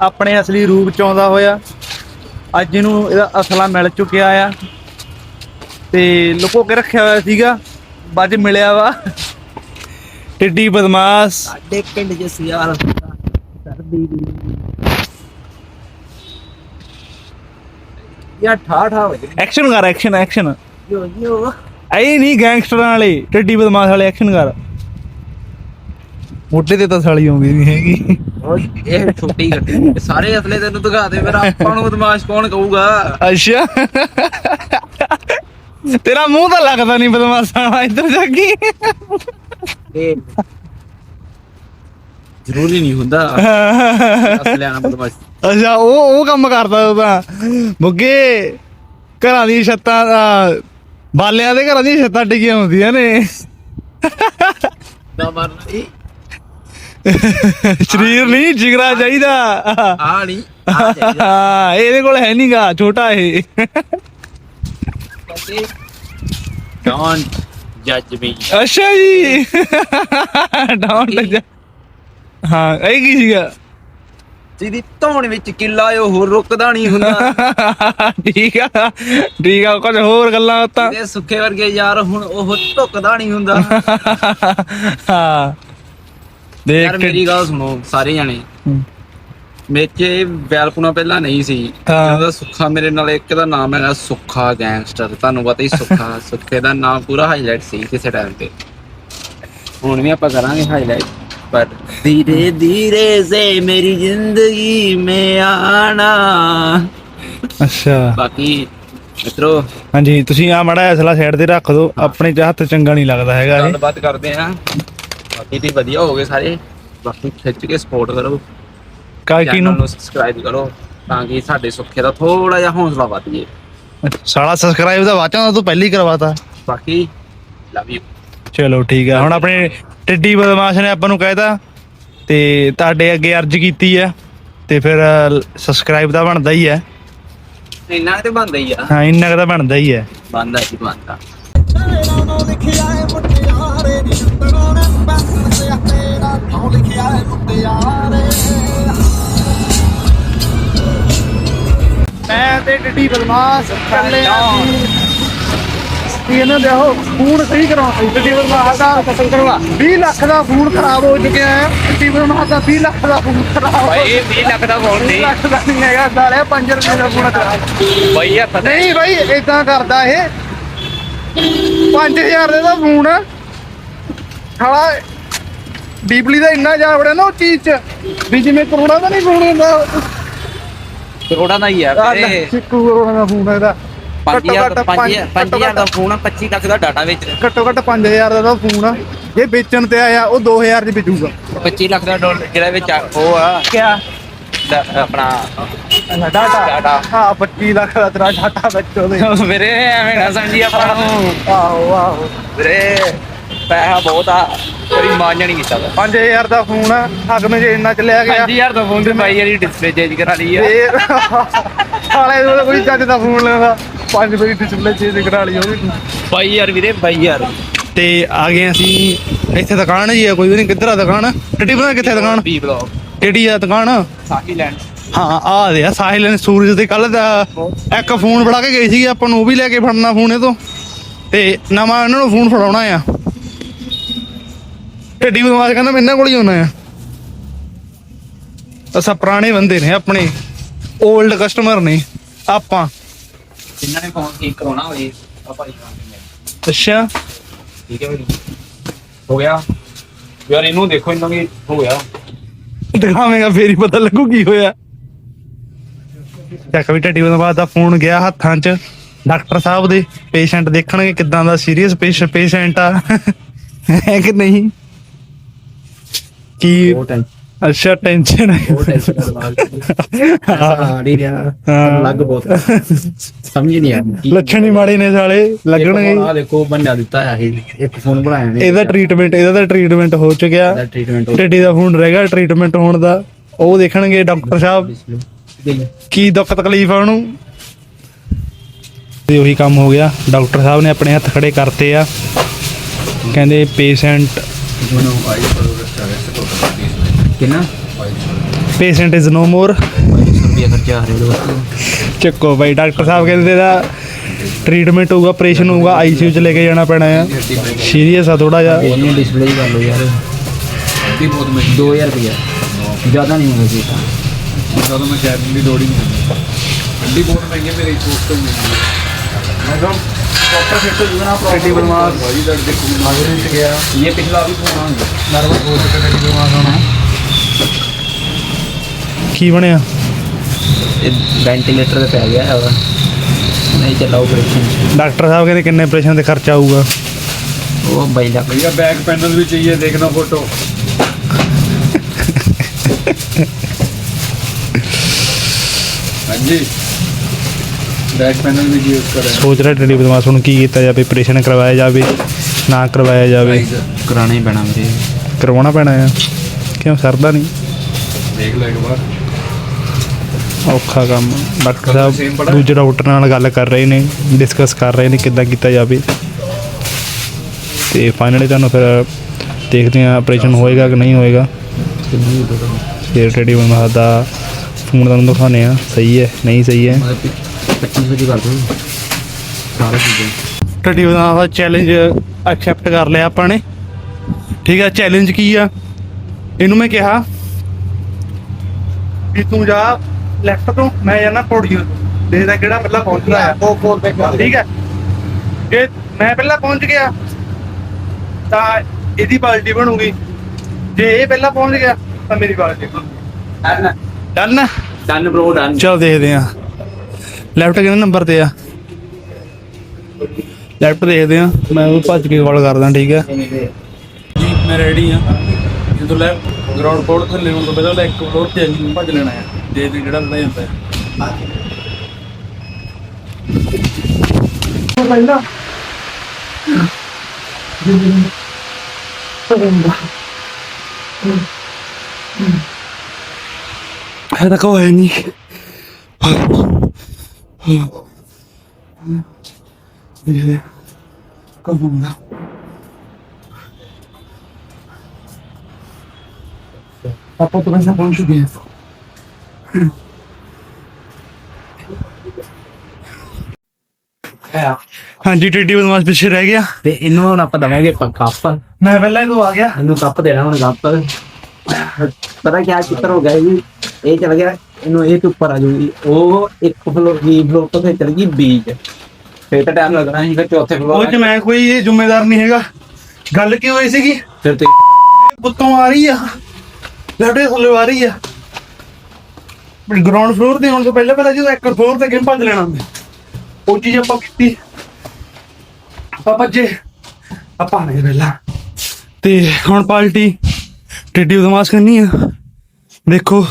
ਆਪਣੇ ਅਸਲੀ ਰੂਪ ਚ ਆਉਂਦਾ ਹੋਇਆ। ਅੱਜ ਇਹਨੂੰ ਇਹਦਾ ਅਸਲਾ ਮਿਲ ਚੁੱਕਿਆ ਆ। ਤੇ ਲੁਕੋ ਕੇ ਰੱਖਿਆ ਹੋਇਆ ਸੀਗਾ। ਬਾਅਦ ਮਿਲਿਆ ਵਾ। ਟਿੱਡੀ ਬਦਮਾਸ਼। ਸਾਡੇ ਪਿੰਡ ਚ ਸਿਆਲ ਸਰਦੀ ਦੀ। ਯਾ ਠਾ ਠਾ ਵਜੇ ਐਕਸ਼ਨ ਕਰ ਐਕਸ਼ਨ ਐਕਸ਼ਨ ਯੋ ਯੋ। ਐ ਨਹੀਂ ਗੈਂਗਸਟਰਾਂ ਵਾਲੇ ਟਿੱਡੀ ਬਦਮਾਸ਼ ਵਾਲੇ ਐਕਸ਼ਨ ਕਰ। ਮੋਟੇ ਤੇ ਤਾਂ ਸਾਲੀ ਆਉਂਦੀ ਨਹੀਂ ਹੈਗੀ। ਇਹ ਛੋਟੀ ਗੱਡੀ ਸਾਰੇ ਅਸਲੇ ਤੈਨੂੰ ਦਿਖਾ ਦੇ ਫਿਰ ਆਪਾਂ ਨੂੰ ਬਦਮਾਸ਼ ਕੌਣ ਕਹੂਗਾ? ਅੱਛਾ। ਤੇਰਾ ਮੂੰਹ ਤਾਂ ਲੱਗਦਾ ਨਹੀਂ ਬਦਮਾਸ਼ਾਂ ਵਾਲਾ ਇੱਧਰ ਜਾ ਕੇ ਇਹ ਜ਼ਰੂਰੀ ਨਹੀਂ ਹੁੰਦਾ। ਅਸਲਿਆਂ ਨਾਲ ਬਦਮਾਸ਼। ਅੱਛਾ ਉਹ ਉਹ ਕੰਮ ਕਰਦਾ ਉਹ ਤਾਂ। ਬੁੱਗੇ ਘਰਾਂ ਦੀ ਛੱਤਾਂ ਦਾ ਬਾਲਿਆਂ ਦੇ ਘਰਾਂ ਦੀਆਂ ਛੱਤਾਂ ਟਿਕੀਆਂ ਹੁੰਦੀਆਂ ਨੇ। ਦਾ ਮਰਨਾ? ਸਰੀਰ ਨਹੀਂ ਜਿਗਰਾ ਚਾਹੀਦਾ। ਆ ਨਹੀਂ ਆ ਚਾਹੀਦਾ। ਇਹਦੇ ਕੋਲ ਹੈ ਨਹੀਂਗਾ ਛੋਟਾ ਇਹ। ਕਹਿੰਦੇ ਡੋਂਟ ਜੱਜ ਮੀ ਅੱਛਾ ਜੀ। ਡਾਊਨ ਹਾਂ ਇਹ ਕੀ ਸੀਗਾ? ਜਿਹਦੀ ਧੌਣ ਵਿੱਚ ਕਿੱਲਾ ਉਹ ਹੋਰ ਰੁਕਦਾ ਨਹੀਂ ਹੁੰਦਾ। ਠੀਕ ਆ ਠੀਕ ਆ ਕੁਝ ਹੋਰ ਗੱਲਾਂ ਤਾਂ ਸੁੱਖੇ ਵਰਗੇ ਯਾਰ ਹੁਣ ਉਹ ਢੁੱਕਦਾ ਨਹੀਂ ਹੁੰਦਾ। ਹਾਂ। ਦੇਖ ਯਾਰ ਮੇਰੀ ਗੱਲ ਸੁਣੋ ਸਾਰੇ ਜਾਣੇ। ਹੂੰ। ਮੇਚੇ ਵੈਲਪੁਣਾ ਪਹਿਲਾਂ ਨਹੀਂ ਸੀ। ਹਾਂ। ਜਦੋਂ ਸੁੱਖਾ ਮੇਰੇ ਨਾਲ ਇੱਕ ਦਾ ਨਾਮ ਹੈਗਾ ਸੁੱਖਾ ਗੈਂਗਸਟਰ ਤੁਹਾਨੂੰ ਪਤਾ ਹੀ ਸੁੱਖਾ ਸੁੱਖੇ ਦਾ ਨਾਮ ਪੂਰਾ ਹਾਈਲਾਈਟ ਸੀ ਕਿਸੇ ਟਾਈਮ ਤੇ। ਹੁਣ ਵੀ ਆਪਾਂ ਕਰਾਂਗੇ ਹਾਈਲਾਈਟ ਪਰ ਧੀਰੇ ਧੀਰੇ ਸੇ ਮੇਰੀ ਜ਼ਿੰਦਗੀ ਮੇ ਆਣਾ। ਅੱਛਾ। ਬਾਕੀ ਮਿੱਤਰੋ ਹਾਂਜੀ ਤੁਸੀਂ ਆ ਮੜਾ ਅਸਲਾ ਸਾਈਡ ਤੇ ਰੱਖ ਦਿਓ। ਆਪਣੇ ਚ ਹੱਥ ਚੰਗਾ ਨਹੀਂ ਲੱਗਦਾ ਹੈਗਾ ਇਹ। ਗੱਲਬਾਤ ਕਰਦੇ ਆ ਬਾਕੀ ਤੇ ਵਧੀਆ ਹੋ ਗਏ ਸਾਰੇ। ਬਾਕੀ ਖਿੱਚ ਕੇ ਸਪੋਰਟ ਕਰੋ। ਕਾਕੀ ਚੈਨਲ ਨੂੰ ਸਬਸਕ੍ਰਾਈਬ ਕਰੋ ਤਾਂ ਕਿ ਸਾਡੇ ਸੁੱਖੇ ਦਾ ਥੋੜਾ ਜਿਹਾ ਹੌਸਲਾ ਵੱਧ ਜੇ ਸਾਲਾ ਸਬਸਕ੍ਰਾਈਬ ਦਾ ਵਾਚਾਂ ਤੂੰ ਪਹਿਲੀ ਕਰਵਾਤਾ। ਬਾਕੀ ਲਵ ਯੂ ਚਲੋ ਠੀਕ ਆ ਹੁਣ ਆਪਣੇ ਟਿੱਡੀ ਬਦਮਾਸ਼ ਨੇ ਆਪਾਂ ਨੂੰ ਕਹਿਤਾ ਤੇ ਤੁਹਾਡੇ ਅੱਗੇ ਅਰਜ਼ ਕੀਤੀ ਆ ਤੇ ਫਿਰ ਸਬਸਕ੍ਰਾਈਬ ਦਾ ਬਣਦਾ ਹੀ ਹੈ ਇੰਨਾ ਤੇ ਬੰਦਾ ਹੀ ਆ। ਹਾਂ ਇੰਨਾ ਕੁ ਤਾਂ ਬਣਦਾ ਹੀ ਹੈ ਬੰਦਾ ਹੀ ਬੰਦਾ ਤੇਰਾ ਨਾਂ ਲਿਖਿਆ ਏ ਮੁਟਿਆਰੇ। ਮੈਂ ਤੇ ਟਿੱਡੀ ਬਦਮਾਸ਼ ਚੱਲੇ ਆ ਇਹਨਾਂ ਦੇ ਉਹ ਫੋਨ ਸਹੀ ਕਰਾਉਣਾ ਟਿੱਡੀ ਬਦਮਾਸ਼ ਦਾ ਕਤਲ ਕਰਵਾ। 20 ਲੱਖ ਦਾ ਫੋਨ ਖਰਾਬ ਹੋ ਚੁੱਕਿਆ ਹੈ। ਟਿੱਡੀ ਬਦਮਾਸ਼ ਦਾ 20 ਲੱਖ ਦਾ ਫੋਨ ਖਰਾਬ ਭਾਈ 20 ਲੱਖ ਦਾ ਫੋਨ 20 ਲੱਖ ਦਾ ਨਹੀਂ ਹੈਗਾ ਸਾਲਿਆ 5 ਰੁਪਏ ਦਾ ਫੋਨ ਖਰਾਬ। ਭਾਈ ਯਾਰ ਪਤਾ ਨਹੀਂ ਭਾਈ ਇਦਾਂ ਕਰਦਾ ਇਹ। 5000 ਦੇ ਦਾ ਫੋਨ। ਸਾਲਾ ਡੀਪਲੀ ਦਾ ਇੰਨਾ ਜਾ ਵੜਿਆ ਨਾ ਉਹ ਚੀਜ਼ ਚ ਵੀ ਜਿਵੇਂ ਕਰੋੜਾ ਦਾ ਨਹੀਂ ਫੋਨ ਹੁੰਦਾ। ਕਰੋੜਾਂ ਦਾ ਹੀ ਆ ਵੀਰੇ। ਸਿੱਕੂ ਕਰੋੜਾ ਦਾ ਫੋਨ ਇਹਦਾ। 5000 ਦਾ ਪੰਜ- 5000 ਦਾ ਫੋਨ ਆ 25 ਲੱਖ ਦਾ ਡਾਟਾ ਵੇਚ। ਰਿਹਾ ਘੱਟੋ ਘੱਟ 5000 ਦਾ ਤਾਂ ਫੋਨ ਆ। ਜੇ ਵੇਚਣ ਤੇ ਆਇਆ ਉਹ 2000 ਚ ਵਿਚੂਗਾ। 25 ਲੱਖ ਦਾ ਡਾਲਰ ਜਿਹੜਾ ਵਿੱਚ ਆ, ਉਹ ਆ। ਕਿਆ? ਡ- ਆਪਣਾ ਡਾਟਾ? ਡਾਟਾ। ਹਾਂ 25 ਲੱਖ ਦਾ ਤੇਰਾ ਡਾਟਾ ਵਿੱਚ ਉਹਦੇ। ਵੀਰੇ ਐਵੇਂ ਨਾ ਸਮਝੀ ਆਪਾਂ ਨੂੰ। ਆਹੋ ਆਹੋ। ਵੀਰੇ ਪੈਸਾ ਬਹੁਤ ਆ ਕੋਈ ਮਾਨ ਨਹੀਂ ਕੀਤਾ ਵਾ। 5000 ਦਾ ਫੋਨ ਆ ਅਗਮੇ ਜੇ ਇੰਨਾ ਚ ਲਿਆ ਗਿਆ। 5000 ਦਾ ਫੋਨ ਤੇ ਭਾਈ ਜਿਹੜੀ ਡਿਸਪਲੇ ਚੇਂਜ ਕਰਾ ਲਈ ਆ। ਫੇਰ ਸਾਲੇ ਉਹਦਾ ਕੋਈ ਚੱਜ ਦਾ ਫੋਨ ਲੈਂਦਾ। ਪੰਜ ਵਾਰੀ ਡਿਸਪਲੇ ਚੇਂਜ ਕਰਾ ਲਈ ਉਹਦੀ। ਬਾਈ ਯਾਰ ਵੀਰੇ ਬਾਈ ਯਾਰ ਤੇ ਆ ਗਏ ਅਸੀਂ ਇੱਥੇ ਦੁਕਾਨ ਜੀ ਆ ਕੋਈ ਵੀ ਨਹੀਂ ਕਿੱਧਰ ਆ ਦੁਕਾਨ? ਟੱਟੀ ਬਣਾ ਕਿੱਥੇ ਦੁਕਾਨ? ਬੀ ਬਲੌਗ ਕਿਹੜੀ ਆ ਦੁਕਾਨ? ਸਾਕੀ ਲੈਂਡ ਹਾਂ ਆ ਦੇ ਆ ਸਾਹਿਲ ਨੇ ਸੂਰਜ ਦੇ। ਕੱਲ ਦਾ ਇੱਕ ਫੋਨ ਫੜਾ ਕੇ ਗਈ ਸੀ ਆਪਾਂ ਨੂੰ ਉਹ ਵੀ ਲੈ ਕੇ ਫੜਨਾ ਫੋਨ ਇਹ ਤੋਂ। ਤੇ ਨਵਾਂ ਇਹਨਾਂ ਨੂੰ ਫੋਨ ਫੜਾਉਣਾ ਆ। ਢੱਡੀ ਬਦਮਾਸ਼ ਕਹਿੰਦਾ ਮੈਂ ਇਹਨਾਂ ਕੋਲ ਹੀ ਆਉਣਾ ਆ। ਅਸਾਂ ਪੁਰਾਣੇ ਬੰਦੇ ਨੇ ਆਪਣੇ 올ਡ ਕਸਟਮਰ ਨੇ ਆਪਾਂ। ਜਿਨ੍ਹਾਂ ਨੇ ਫੋਨ ਠੀਕ ਕਰਾਉਣਾ ਹੋਵੇ ਆ ਭਾਈ ਅੱਛਾ। ਠੀਕ ਹੈ ਭਾਈ। ਹੋ ਗਿਆ। ਯਾਰ ਇਹਨੂੰ ਦੇਖੋ ਇਹਨਾਂ ਵੀ ਹੋ ਗਿਆ। ਦਿਖਾਵੇਂਗਾ ਫੇਰ ਹੀ ਪਤਾ ਲੱਗੂ ਕੀ ਹੋਇਆ। ਚੱਕ ਵੀ ਢੱਡੀ ਬਦਮਾਸ਼ ਦਾ ਫੋਨ ਗਿਆ ਹੱਥਾਂ 'ਚ। ਡਾਕਟਰ ਸਾਹਿਬ ਦੇ ਪੇਸ਼ੈਂਟ ਦੇਖਣਗੇ ਕਿਦਾਂ ਦਾ ਸੀਰੀਅਸ ਪੇਸ਼ੈਂਟ ਆ। ਹੈ ਕਿ ਨਹੀਂ? ਕੀ ਅੱਛਾ ਟੈਨਸ਼ਨ ਹੈ। ਆ ਨਹੀਂ ਰਿਹਾ। ਹਾਂ। ਲੱਗ ਬਹੁਤ ਸਮਝ ਨਹੀਂ ਆ ਲੱਛਣ ਹੀ ਮਾੜੇ ਨੇ ਸਾਲੇ ਲੱਗਣਗੇ। ਆ ਦੇਖੋ ਬੰਦਾ ਦਿੱਤਾ ਹੈ ਇਹ। ਇੱਕ ਫੋਨ ਬਣਾਇਆ ਨੇ। ਇਹਦਾ ਟ੍ਰੀਟਮੈਂਟ ਇਹਦਾ ਤਾਂ ਟ੍ਰੀਟਮੈਂਟ ਹੋ ਚੁੱਕਿਆ। ਟ੍ਰੀਟਮੈਂਟ ਦਾ ਫੋਨ ਰਹਿ ਗਿਆ ਟ੍ਰੀਟਮੈਂਟ ਹੋਣ ਦਾ। ਉਹ ਦੇਖਣਗੇ ਡਾਕਟਰ ਸਾਹਿਬ। ਕੀ ਦੁੱਖ ਤਕਲੀਫ ਆ ਉਹਨੂੰ? ਤੇ ਉਹੀ ਕੰਮ ਹੋ ਗਿਆ। ਡਾਕਟਰ ਸਾਹਿਬ ਨੇ ਆਪਣੇ ਹੱਥ ਖੜੇ ਕਰਤੇ ਆ। ਕਹਿੰਦੇ ਪੇਸ਼ੈਂਟ ਕਿੰਨਾ? ਪੇਸ਼ੈਂਟ ਇਜ਼ ਨੋ ਮੋਰ 2200 ਰੁਪਏ ਖਰਚਾ ਰਿਹਾ ਉਹਦੇ। ਚੱਕੋ ਬਾਈ ਡਾਕਟਰ ਸਾਹਿਬ ਕਹਿੰਦੇ ਦਾ ਟ੍ਰੀਟਮੈਂਟ ਹੋਊਗਾ ਆਪਰੇਸ਼ਨ ਹੋਊਗਾ ਆਈਸੀਯੂ ਚ ਲੈ ਕੇ ਜਾਣਾ ਪੈਣਾ ਆ। ਸੀਰੀਅਸ ਆ ਥੋੜਾ ਜਿਹਾ। ਇਹਨੂੰ ਡਿਸਪਲੇ ਕਰ ਲਓ ਯਾਰ। ਵੀ ਬਹੁਤ ਮਹਿੰਗੀ। 2000 ਰੁਪਏ ਜ਼ਿਆਦਾ ਨਹੀਂ ਹੋਗਾ ਜੀ। ਤਾਂ ਜਦੋਂ ਮੈਂ ਕੈਬਨ ਦੀ ਲੋੜ ਹੀ ਨਹੀਂ ਗੱਡੀ ਬਹੁਤ ਮਹਿੰਗੀ ਹੈ, ਮੇਰੇ ਸੋਚ ਤੋਂ ਨਹੀਂ ਮੈਂ ਕਿਹਾ ਪ੍ਰੋਪਰ ਫਿੱਟ ਹੋ ਜੂਗਾ ਨਾ ਪ੍ਰੋਪਰਟੀ ਬਣਵਾ। ਭਾਜੀ ਦਾ ਦੇਖੋ ਮਾਗਰੇ ਚ ਗਿਆ। ਇਹ ਪਿਛਲਾ ਵੀ ਫੋਨ ਆਉਂਦਾ ਨਰਵਸ ਹੋ ਚੁੱਕਾ ਗੱਡੀ ਬਣਵਾ ਹੋਣਾ ਕੀ ਬਣਿਆ ਇਹ ਵੈਂਟੀਲੇਟਰ ਤੇ ਪੈ ਗਿਆ ਹੈ ਉਹਦਾ ਨਹੀਂ ਚੱਲਾ ਆਪਰੇਸ਼ਨ ਡਾਕਟਰ ਸਾਹਿਬ ਕਹਿੰਦੇ ਕਿੰਨੇ ਆਪਰੇਸ਼ਨ ਤੇ ਖਰਚਾ ਆਊਗਾ ਉਹ ਬਾਈ ਲੱਖ भैया बैक पैनल भी चाहिए देखना फोटो हाँ जी बैक पैनल भी यूज करें ਸੋਚ ਰਿਹਾ ਟੱਡੀ ਬਦਮਾਸ਼ ਨੂੰ ਕੀ ਕੀਤਾ ਜਾਵੇ ਆਪਰੇਸ਼ਨ ਕਰਵਾਇਆ ਜਾਵੇ ਨਾ ਕਰਵਾਇਆ ਜਾਵੇ ਕਰਾਣਾ ਹੀ ਪੈਣਾ ਵੀਰੇ ਕਰਵਾਉਣਾ ਪੈਣਾ ਆ ਬੈਠੇ ਸਰਦਾ ਨਹੀਂ। ਦੇਖ ਲੈ ਇੱਕ ਵਾਰ। ਔਖਾ ਕੰਮ। ਡਾਕਟਰ ਸਾਹਿਬ ਦੂਜੇ ਡਾਕਟਰ ਨਾਲ ਗੱਲ ਕਰ ਰਹੇ ਨੇ ਡਿਸਕਸ ਕਰ ਰਹੇ ਨੇ ਕਿੱਦਾਂ ਕੀਤਾ ਜਾਵੇ। ਤੇ ਫਾਈਨਲੀ ਤੁਹਾਨੂੰ ਫਿਰ ਦੇਖਦੇ ਹਾਂ ਆਪਰੇਸ਼ਨ ਹੋਏਗਾ ਕਿ ਨਹੀਂ ਹੋਏਗਾ। ਕਿੰਨੀ ਦੂਰ ਫਿਰ ਟੇਡੀ ਮਹਾ ਦਾ ਫੋਨ ਤੁਹਾਨੂੰ ਆ ਸਹੀ ਹੈ ਨਹੀਂ ਸਹੀ ਹੈ। ਮਤਲਬ 25 ਦਾ ਚੈਲੰਜ ਐਕਸੈਪਟ ਕਰ ਲਿਆ ਆਪਾਂ ਨੇ। ਠੀਕ ਆ ਚੈਲੰਜ ਕੀ ਆ? ਇਹਨੂੰ ਮੈਂ ਕਿਹਾ ਵੀ ਤੂੰ ਜਾ ਲੈਫਟ ਤੋਂ ਮੈਂ ਜਾਣਾ ਪੌੜੀਆਂ ਤੋਂ ਦੇਖਦਾ ਕਿਹੜਾ ਪਹਿਲਾਂ ਪਹੁੰਚਦਾ ਆ ਉਹ ਕੋਲ ਤੇ ਕਰ ਠੀਕ ਹੈ। ਜੇ ਮੈਂ ਪਹਿਲਾਂ ਪਹੁੰਚ ਗਿਆ ਤਾਂ ਇਹਦੀ ਬਾਲਟੀ ਬਣੂਗੀ। ਜੇ ਇਹ ਪਹਿਲਾਂ ਪਹੁੰਚ ਗਿਆ ਤਾਂ ਮੇਰੀ ਬਾਲਟੀ ਬਣੂਗੀ। Done done done bro done ਚਲੋ ਦੇਖਦੇ ਆ ਲੈਫਟ ਕਿਹਨੇ ਨੰਬਰ ਤੇ ਆ? ਲੈਫਟ ਦੇਖਦੇ ਆ ਮੈਂ ਉਹ ਭੱਜ ਕੇ ਕਾਲ ਕਰਦਾ ਠੀਕ ਹੈ। ਜੀ ਮੈਂ ਰੈਡੀ ਆ ਜਦੋਂ ਲੈ ਗਰਾਊਂਡ ਫਲੋਰ ਤੇ ਲੈਣ ਤੋਂ ਪਹਿਲਾਂ ਇੱਕ ਫਲੋਰ ਤੇ ਅਸੀਂ ਭੱਜ ਲੈਣਾ ਹੈ ਦੇ ਦੇ ਜਿਹੜਾ ਲੜਾ ਜਾਂਦਾ ਹੈ। ਪਹਿਲਾਂ ਹੈ ਤਾਂ ਕੋਈ ਨਹੀਂ। ਇਹ ਕੌਣ ਪਾਪਾ ਤੋਂ ਪੈਸਾ ਪਹੁੰਚ ਗਏ ਹਾਂਜੀ ਟੀਟੀ ਬਦਮਾਸ਼ ਪਿੱਛੇ ਰਹਿ ਗਿਆ। ਤੇ ਇਹਨੂੰ ਹੁਣ ਆਪਾਂ ਦਵਾਂਗੇ ਕੱਪ। ਮੈਂ ਪਹਿਲਾਂ ਹੀ ਤੋਂ ਆ ਗਿਆ। ਇਹਨੂੰ ਕੱਪ ਦੇਣਾ ਹੁਣ ਕੱਪ। ਪਤਾ ਕੀ ਚੱਕਰ ਹੋ ਗਿਆ ਜੀ? ਇਹ ਚਲ ਗਿਆ ਇਹਨੂੰ ਇਹ ਤੋਂ ਉੱਪਰ ਆ ਜੂਗੀ ਉਹ ਇੱਕ ਫਲੋਰ ਵੀ ਫਲੋਰ ਤੋਂ ਚਲ ਗਈ ਬੀਚ ਫਿਰ ਤਾਂ ਟਾਈਮ ਲੱਗਣਾ ਸੀ ਫਿਰ ਚੌਥੇ ਉਹ ਫਲੋਰ ਚ ਮੈਂ ਕੋਈ ਇਹ ਜ਼ਿੰਮੇਦਾਰ ਨਹੀਂ ਹੈਗਾ। ਗੱਲ ਕੀ ਹੋਈ ਸੀਗੀ? ਫਿਰ ਤੇ ਪੁੱਤੋਂ ਆ ਰਹੀ ਆ। ਲੈਫਟੇ ਥੱਲੇ ਆ ਰਹੀ ਆ। ਗਰਾਊਂਡ ਫਲੋਰ ਤੇ ਹੁਣ ਤੋਂ ਪਹਿਲਾਂ ਪਹਿਲਾਂ ਜਦੋਂ ਇੱਕ ਫਲੋਰ ਤੇ ਗੇਮ ਭੱਜ ਲੈਣਾ ਮੈਂ ਉਹ ਚੀਜ਼ ਆਪਾਂ ਕੀਤੀ। ਆਪਾਂ ਭੱਜੇ। ਆਪਾਂ ਨੇ ਪਹਿਲਾਂ। ਤੇ ਹੁਣ ਪਾਰਟੀ ਟਿੱਡੀ ਬਦਮਾਸ਼ ਕਰਨੀ ਆ। ਦੇਖੋ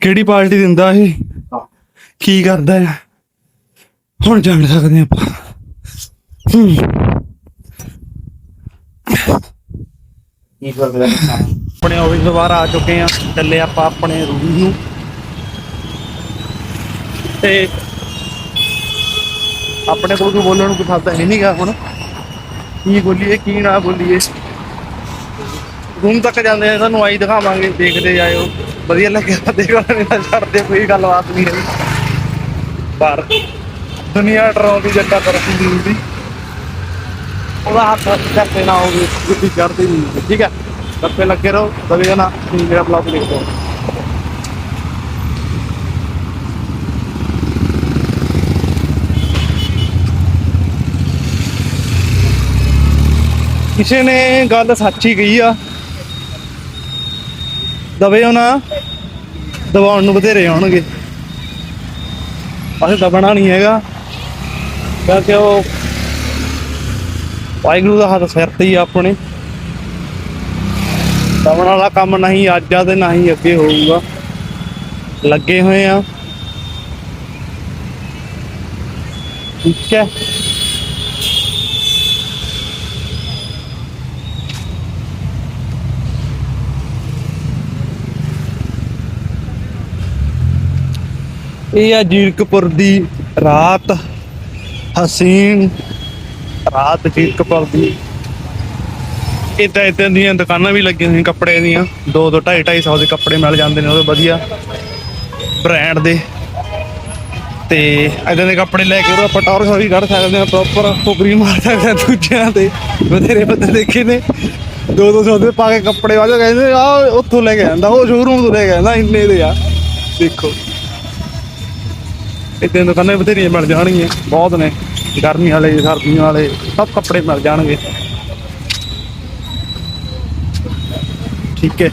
ਕਿਹੜੀ ਪਾਰਟੀ ਦਿੰਦਾ ਇਹ। ਕੀ ਕਰਦਾ ਹੈ ਹੁਣ ਜਾਣ ਸਕਦੇ ਆਪਾਂ। ਹੂੰ। ਇਹ ਕਰ ਦੇ ਆਪਣੇ ਆਫਿਸ ਤੋਂ ਬਾਹਰ ਆ ਚੁੱਕੇ ਆ, ਚੱਲੇ ਆਪਾਂ ਆਪਣੇ ਰੂਮ ਨੂੰ। ਤੇ ਆਪਣੇ ਕੋਲ ਕੋਈ ਬੋਲਣ ਨੂੰ ਕੋਈ ਸ਼ਬਦ ਹੈ ਨਹੀਂਗਾ ਹੁਣ। ਕੀ ਬੋਲੀਏ, ਕੀ ਨਾ ਬੋਲੀਏ। ਰੂਮ ਤੱਕ ਜਾਂਦੇ ਆ ਤੁਹਾਨੂੰ ਆਈ ਦਿਖਾਵਾਂਗੇ, ਦੇਖਦੇ ਜਾਇਓ ਵਧੀਆ ਲੱਗਿਆ ਦੇਖੋ ਨਹੀਂ ਤਾਂ ਛੱਡਦੇ ਕੋਈ ਗੱਲਬਾਤ ਨਹੀਂ ਹੈ ਪਰ ਦੁਨੀਆ ਡਰਾਉਂਦੀ ਜੱਟਾ ਤਰਫੀ ਦੀ ਉਹਦਾ ਹੱਥ ਚੱਕੇ ਨਾ ਹੋਵੇ ਗੱਡੀ ਚੜਦੀ ਨਹੀਂ ਠੀਕ ਹੈ। ਕੱਪੇ ਲੱਗੇ ਰਹੋ ਦਵੇਗਾ ਨਾ ਤੁਸੀਂ ਮੇਰਾ ਬਲੌਗ ਦੇਖੋ ਕਿਸੇ ਨੇ ਗੱਲ ਸੱਚੀ ਕਹੀ ਆ, ਦਵੇ ਨਾ ਦਬਾਉਣ ਨੂੰ ਬਥੇਰੇ ਆਉਣਗੇ। ਅਸੀਂ ਦਬਣਾ ਨਹੀਂ ਹੈਗਾ, ਕਿਉਂਕਿ ਉਹ ਵਾਹਿਗੁਰੂ ਦਾ ਹੱਥ ਸਿਰ ਤੇ ਹੀ ਆਪਣੇ। ਦਮਣ ਵਾਲਾ ਕੰਮ ਨਹੀਂ, ਅੱਜ ਆ ਤੇ ਨਾ ਅੱਗੇ ਹੋਊਗਾ। ਲੱਗੇ ਹੋਏ ਆ। ਠੀਕ ਹੈ। ਇਹ ਆ ਜੀਰਕਪੁਰ ਦੀ ਰਾਤ, ਹਸੀਨ ਰਾਤ ਜੀਰਕਪੁਰ ਦੀ। ਇਦਾਂ ਇਦਾਂ ਦੀਆਂ ਦੁਕਾਨਾਂ ਵੀ ਲੱਗੀਆਂ ਹੋਈਆਂ ਕੱਪੜੇ ਦੀਆਂ। 2 2 2.5 250 ਦੇ ਕੱਪੜੇ ਮਿਲ ਜਾਂਦੇ ਨੇ ਉਹ ਵਧੀਆ ਬ੍ਰਾਂਡ ਦੇ। ਤੇ ਇਦਾਂ ਦੇ ਕੱਪੜੇ ਲੈ ਕੇ ਉਹ ਆਪਾਂ ਟੌਰ ਵੀ ਕੱਢ ਸਕਦੇ ਆ ਪ੍ਰੋਪਰ ਫੁਕਰੀ ਮਾਰ ਸਕਦੇ ਆ ਦੂਜਿਆਂ ਤੇ। ਬਥੇਰੇ ਬੰਦੇ ਦੇਖੇ ਨੇ। 2 200 ਦੇ ਪਾ ਕੇ ਕੱਪੜੇ ਵਾਜੋ, ਕਹਿੰਦੇ ਆ ਉੱਥੋਂ ਲੈ ਕੇ ਆਂਦਾ, ਉਹ ਸ਼ੋਰੂਮ ਤੋਂ ਲੈ ਕੇ ਆਂਦਾ, ਇੰਨੇ ਦੇ ਆ। ਦੇਖੋ। ਇਦਾਂ ਦੁਕਾਨਾਂ ਬਥੇਰੀਆਂ ਮਿਲ ਜਾਣਗੀਆਂ, ਬਹੁਤ ਨੇ। ਗਰਮੀ ਵਾਲੇ, ਸਰਦੀਆਂ ਵਾਲੇ, ਸਭ ਕੱਪੜੇ ਮਿਲ ਜਾਣਗੇ। ਠੀਕ ਹੈ।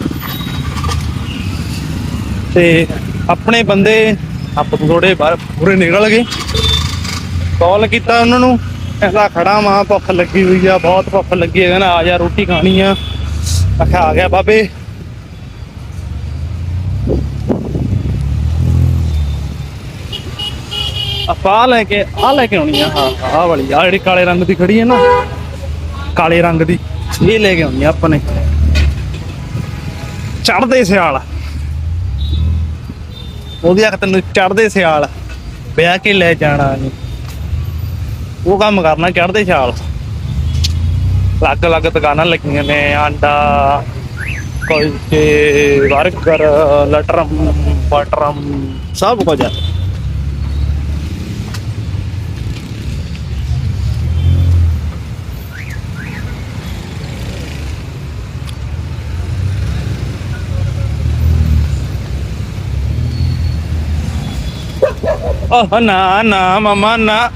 ਤੇ ਆਪਣੇ ਬੰਦੇ ਆਪਾਂ ਥੋੜੇ ਬਾਹਰ ਪੂਰੇ ਨਿਕਲ ਗਏ। ਕਾਲ ਕੀਤਾ ਉਹਨਾਂ ਨੂੰ, ਕਹਿੰਦਾ ਖੜਾ ਮਾਂ ਭੁੱਖ ਲੱਗੀ ਹੋਈ ਆ, ਬਹੁਤ ਭੁੱਖ ਲੱਗੀ ਹੈ ਕਹਿੰਦਾ ਆ ਜਾ, ਰੋਟੀ ਖਾਣੀ ਆ। ਆਖਿਆ ਆ ਗਿਆ ਬਾਬੇ। ਆਪਾਂ ਆਹ ਲੈ ਕੇ ਆ ਲੈ ਕੇ ਆਉਣੀ ਆ। ਹਾਂ ਆਹ ਵਾਲੀ ਆ ਜਿਹੜੀ ਕਾਲੇ ਰੰਗ ਦੀ ਖੜੀ ਹੈ ਨਾ, ਕਾਲੇ ਰੰਗ ਦੀ, ਇਹ ਲੈ ਕੇ ਆਉਣੀ ਆ ਆਪਾਂ ਨੇ। ਚੜਦੇ ਸਿਆਲ। ਉਹਦੀ ਆਖ ਤੈਨੂੰ ਚੜਦੇ ਸਿਆਲ। ਵਿਆਹ ਕੇ ਲੈ ਜਾਣਾ ਨਹੀਂ ਉਹ ਕੰਮ ਕਰਨਾ ਚੜਦੇ ਸਿਆਲ। ਅਲੱਗ ਅਲੱਗ ਦੁਕਾਨਾਂ ਲੱਗੀਆਂ ਨੇ, ਆਂਡਾ, ਕੁਲਚੇ 버ਗਰ ਲਟਰਮ, ਬਟਰਮ, ਸਭ ਕੁਝ ਆ। ਓਹ ਨਾ ਨਾ ਮਮਾ ਨਾ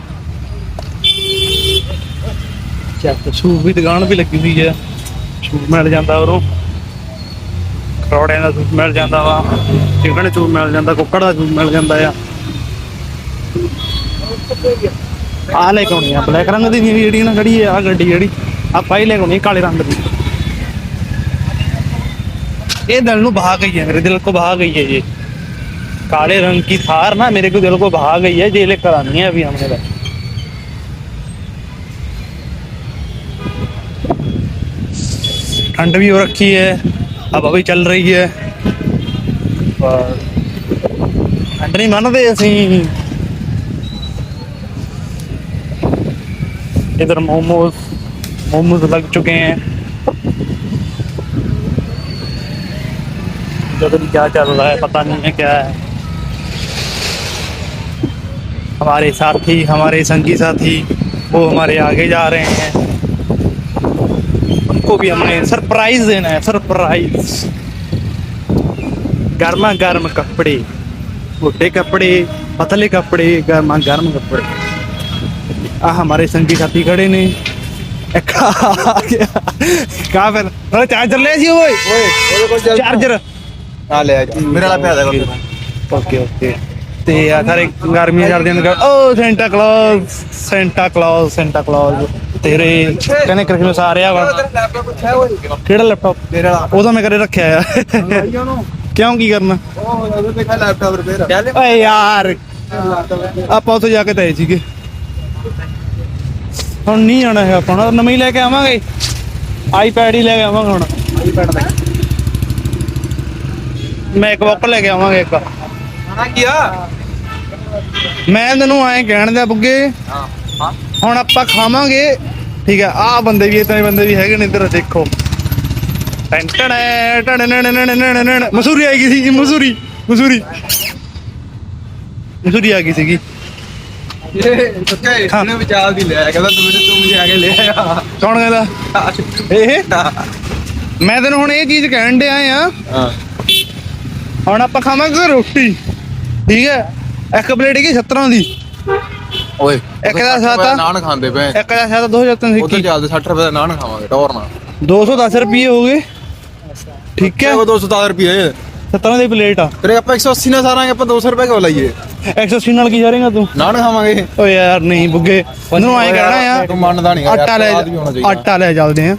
ਚੱਕ ਸੂਪ ਵੀ ਦੁਕਾਨ ਵੀ ਲੱਗੀ ਹੋਈ ਹੈ ਸੂਪ ਮਿਲ ਜਾਂਦਾ ਉਰੋਂ। ਕਰੋੜਿਆਂ ਦਾ ਸੂਪ ਮਿਲ ਜਾਂਦਾ ਵਾ। ਚਿਕਨ ਸੂਪ ਮਿਲ ਜਾਂਦਾ, ਕੁੱਕੜ ਦਾ ਸੂਪ ਮਿਲ ਜਾਂਦਾ ਆ। ਆ ਲੈ ਕੇ ਆਉਣੀ ਆ, ਬਲੈਕ ਰੰਗ ਦੀ ਜਿਹੜੀ ਨਾ ਖੜੀ ਆ ਗੱਡੀ ਜਿਹੜੀ, ਆਪਾਂ ਹੀ ਲੈ ਕੇ ਆਉਣੀ ਕਾਲੇ ਰੰਗ ਦੀ। ਇਹ ਦਿਲ ਨੂੰ ਬਹਾ ਗਈ ਹੈ ਮੇਰੇ ਦਿਲ ਕੋ ਬਹਾ ਗਈ ਹੈ ਜੀ। काले रंग की थार ना मेरे को दिल को बहा गई है ये लेकर आनी है अभी हमने। ठंड भी हो रखी है, अब अभी चल रही है। ठंड नहीं मानते इधर मोमोज मोमोज लग चुके हैं। क्या चल रहा है, पता नहीं है क्या है। हमारे साथी हमारे संगी साथी वो हमारे आगे जा रहे हैं। उनको भी हमने सरप्राइज़ देना है सरप्राइज़। गर्मा गर्म कपड़े मोटे कपड़े पतले कपड़े गर्मा गर्म कपड़े। आ हमारे संगी साथी खड़े ने। कहा फिर अरे चार्जर ले जी ओए चार्जर ले मेरा ला पे आ ओके ओके। ਤੇ ਆ ਸਾਰੇ ਗਰਮੀਆਂ ਚੱਲਦੀਆਂ ਨੇ ਓ Santa Claus Santa Claus Santa Claus ਤੇਰੇ ਕਹਿੰਦੇ ਕ੍ਰਿਸਮਸ ਆ ਰਿਹਾ ਵਾ ਲੈਪਟਾਪ ਪੁੱਛਿਆ ਕਿਹੜਾ ਲੈਪਟਾਪ ਮੇਰੇ ਵਾਲਾ। ਉਹ ਤਾਂ ਮੈਂ ਕਰੇ ਰੱਖਿਆ ਆ। ਉਹਨੂੰ। ਕਿਉਂ ਕੀ ਕਰਨਾ? ਉਹ ਉਹਦੇ ਤੇ ਖਾ ਲੈਪਟਾਪ ਰਿਪੇਅਰ ਓਏ ਯਾਰ। ਆਪਾਂ ਉੱਥੇ ਜਾ ਕੇ ਤਏ ਸੀਗੇ। ਹੁਣ ਨਹੀਂ ਆਣਾ ਹੈ ਆਪਾਂ। ਹੁਣ ਨਵੀਂ ਲੈ ਕੇ ਆਵਾਂਗੇ। ਆਈਪੈਡ ਹੀ ਲੈ ਕੇ ਆਵਾਂਗੇ ਹੁਣ। ਆਈਪੈਡ ਦਾ। ਮੈਕਬੁੱਕ ਲੈ ਕੇ ਆਵਾਂਗੇ ਇੱਕ। ਕੀ ਆ? ਮੈਂ ਤੈਨੂੰ ਐਂ ਕਹਿਣ ਦਾ ਬੁੱਗੇ ਹਾਂ ਹਾਂ। ਹੁਣ ਆਪਾਂ ਖਾਵਾਂਗੇ। ਠੀਕ ਹੈ ਆਹ ਬੰਦੇ ਵੀ ਇਤਨੇ ਬੰਦੇ ਵੀ ਹੈਗੇ ਨੇ ਇੱਧਰ ਦੇਖੋ। ਟੈਂਟਣ ਟਣ ਮਸੂਰੀ ਆਈ ਗਈ ਸੀ ਮਸੂਰੀ ਮਸੂਰੀ। ਮਸੂਰੀ ਆ ਗਈ ਸੀਗੀ। ਇਹ ਸੁੱਕਾ ਇਹਨੇ ਵਿਚਾਰ ਦੀ ਲਿਆ ਕਹਿੰਦਾ ਤੂੰ ਮੈਨੂੰ ਤੂੰ ਮੁਝੇ ਆਗੇ ਲੈ ਆਇਆ ਕੌਣ ਕਹਿੰਦਾ? ਇਹ? ਮੈਂ ਤੈਨੂੰ ਹੁਣ ਇਹ ਚੀਜ਼ ਕਹਿਣ ਡਿਆ ਆ। ਹਾਂ। ਹੁਣ ਆਪਾਂ ਖਾਵਾਂਗੇ ਰੋਟੀ। ਠੀਕ ਹੈ? ਇੱਕ ਪਲੇਟ ਹੈਗੀ 17 ਦੀ। ਓਏ ਇੱਕ ਦਾ ਸਾਤਾ? ਨਾਨ ਖਾਂਦੇ ਪਏ। ਇੱਕ ਦਾ ਸ਼ਾਇਦ 2003 ਉਧਰ ਸਿੱਕੀ ਚੱਲਦੇ 60 ਰੁਪਏ ਦਾ ਨਾਨ ਖਾਵਾਂਗੇ ਟੌਰ ਨਾਲ। 210 ਰੁਪਏ ਹੋ ਗਏ। ਠੀਕ ਹੈ? ਉਹ 210 ਰੁਪਏ। 17 ਦੀ ਪਲੇਟ ਆ। ਤੇਰੇ ਆਪਾਂ 180 ਨਾਲ ਸਾਰਾਂਗੇ ਆਪਾਂ 200 ਰੁਪਏ ਕਿਉਂ ਲਾਈਏ? 180 ਨਾਲ ਕੀ ਜਾਰੇਗਾ ਤੂੰ? ਨਾਨ ਖਾਵਾਂਗੇ। ਓ ਯਾਰ ਨਹੀਂ ਬੁੱਗੇ। ਉਹਨੂੰ ਐਂ ਕਹਿਣਾ ਤੂੰ ਆ ਮੰਨਦਾ ਨਹੀਂ ਆਟਾ ਲੈ ਆਟਾ ਲੈ ਚੱਲਦੇ ਆ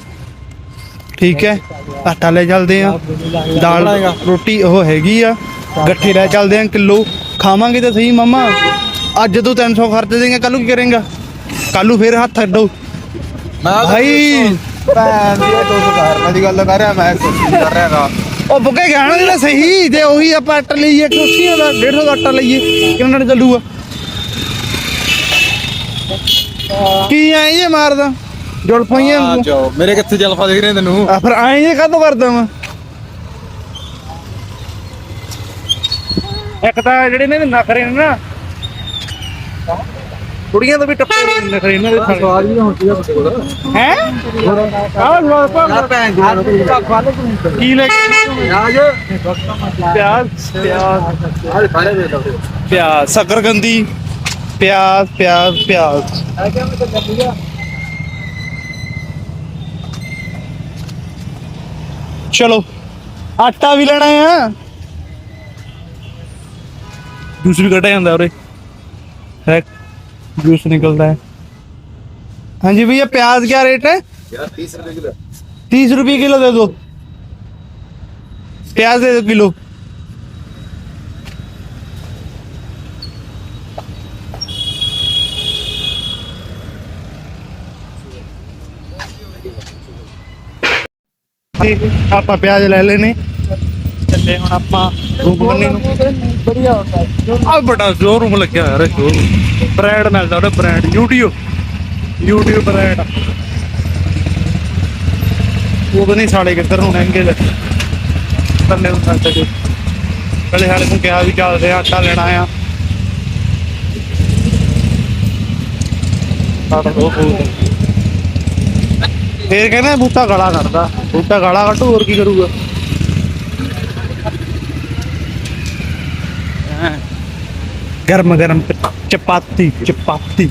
ਠੀਕ ਹੈ? ਆਟਾ ਲੈ ਚੱਲਦੇ ਆ ਦਾਲ? ਰੋਟੀ ਉਹ ਹੈਗੀ ਆ। ਗੱਠੇ ਲੈ ਚੱਲਦੇ ਆ ਕਿਲੋ। ਖਾਵਾਂਗੇ ਤਾਂ ਸਹੀ ਮਮਾ। ਅੱਜ ਤੂੰ 300 ਖਰਚ ਦੇਂਗਾ ਕੱਲ ਨੂੰ ਕੀ ਕਰੇਂਗਾ? ਕੱਲ ਨੂੰ ਫੇਰ ਹੱਥ ਅੱਡੋ। ਭਾਈ। ਭੈਣ ਦੀ 210 ਰੁਪਏ ਦੀ ਗੱਲ ਕਰ ਰਿਹਾ ਮੈਂ ਕਰ ਰਿਹਾ ਗਾ। ਉਹ ਬੁੱਗੇ ਕਹਿਣਾ ਜਿਹੜਾ ਸਹੀ ਤੇ ਉਹੀ ਆਪਾਂ ਆਟਾ ਲਈਏ 180 ਦਾ 150 ਦਾ ਆਟਾ ਲਈਏ ਕਿੰਨਾ ਨੇ ਚੱਲੂਗਾ? ਕੀ ਐ ਇਹ ਮਾਰਦਾ? ਜੁਲ ਪਈਆਂ ਮੇਰੇ ਕਿੱਥੇ ਜਲਫਾ ਦਿਖ ਰਹੇ ਤੈਨੂੰ? ਆ ਫਿਰ ਐਂ ਜੇ ਕਾਹਤੋਂ ਕਰਦਾ ਮੈਂ ਇੱਕ ਤਾਂ ਜਿਹੜੇ ਨੇ ਨਖਰੇ ਨੇ ਨਾ ਕੁੜੀਆਂ ਤੋਂ ਵੀ ਟੱਪੇ ਹੋਏ ਨੇ ਨਖਰੇ ਇਹਨਾਂ ਦੇ ਸਾਲੇ ਸਵਾਦ ਵੀ ਹੁਣ ਸੀਗਾ ਬੱਚੇ ਕੋਲ? ਹੈ? ਆਹ ਲੋ ਭੈਣ ਕੀ ਲੈ ਕੇ ਆਜ ਪਿਆਜ਼। ਪਿਆਜ਼ ਆਜ ਸਾਰੇ ਦੇ ਲਓ ਪਿਆਜ਼ ਸ਼ਕਰਗੰਦੀ ਪਿਆਜ਼ ਪਿਆਜ਼ ਪਿਆਜ਼। ਚਲੋ ਆਟਾ ਵੀ ਲੈਣਾ ਆ। जूस भी कटा जाता ਉਰੇ है जूस निकलता है। हाँ जी भैया प्याज क्या रेट है? तीस रुपये किलो। दे दो। प्याज दे दो किलो। आप प्याज ले लेने। ਚੱਲੇ ਹੁਣ ਆਪਾਂ ਰੂਮ ਬੰਨੇ ਨੂੰ। ਬੜੀਆ ਹੁੰਦਾ ਆ ਬੜਾ ਸ਼ੋਰੂਮ ਲੱਗਿਆ ਹੋਇਆ ਰੇ ਸ਼ੋਰੂਮ ਬ੍ਰਾਂਡ ਮਿਲਦਾ ਉਹਦਾ ਬ੍ਰਾਂਡ YouTube YouTube ਬ੍ਰਾਂਡ। ਉਹ ਬਣੀ ਸਾਲੇ ਕਿੱਧਰ ਨੂੰ ਲੰਘੇ ਲੈ। ਥੱਲੇ ਨੂੰ ਸੱਟ ਕੇ ਪਹਿਲੇ ਹਾਲੇ ਨੂੰ ਕਿਹਾ ਵੀ ਚੱਲਦੇ ਆ ਆਟਾ ਲੈਣਾ ਆ ਫੇਰ ਕਹਿੰਦਾ ਬੂਟਾ ਗਾਲਾ ਕੱਢਦਾ। ਬੂਟਾ ਗਾਲਾ ਕੱਢੂ ਹੋਰ ਕੀ ਕਰੂਗਾ ਹੈਂ। ਗਰਮ ਗਰਮ ਚਪਾਤੀ ਚਪਾਤੀ।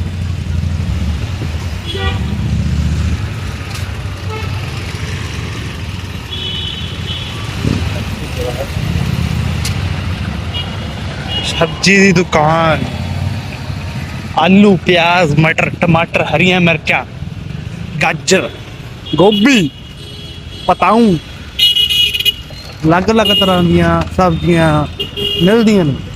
ਸਬਜ਼ੀ ਦੀ ਦੁਕਾਨ। ਆਲੂ, ਪਿਆਜ਼, ਮਟਰ, ਟਮਾਟਰ, ਹਰੀਆਂ ਮਿਰਚਾਂ, ਗਾਜਰ, ਗੋਭੀ ਪਤਾਉ ਅਲੱਗ-ਅਲੱਗ ਤਰ੍ਹਾਂ ਦੀਆਂ ਸਬਜ਼ੀਆਂ ਮਿਲਦੀਆਂ ਨੇ।